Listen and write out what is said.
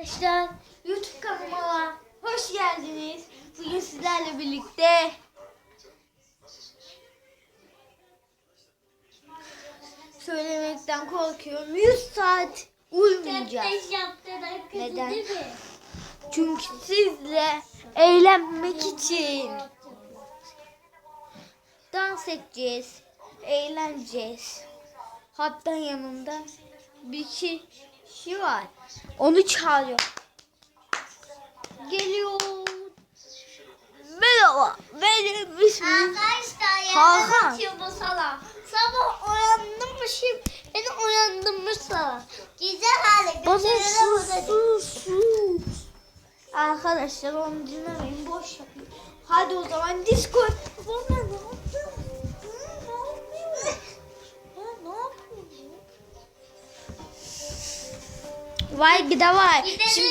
Arkadaşlar YouTube kanalıma hoş geldiniz. Bugün sizlerle birlikte söylemekten korkuyorum. 100 saat uyumayacağız. Neden? Çünkü sizle eğlenmek için dans edeceğiz, eğleneceğiz. Hatta yanımda bir kişi var. Onu çağırıyor. Geliyor. Merhaba. Benim ismim Arkadaşlar Hakan. atıyor bu. Sabah mı şimdi beni uyandım mı salak. Güzel hale Bana sus, sus, sus. Arkadaşlar onu dinlemeyin. Boş yapayım. Hadi o zaman disco. Вайби, давай. Gidelim. Şimdi,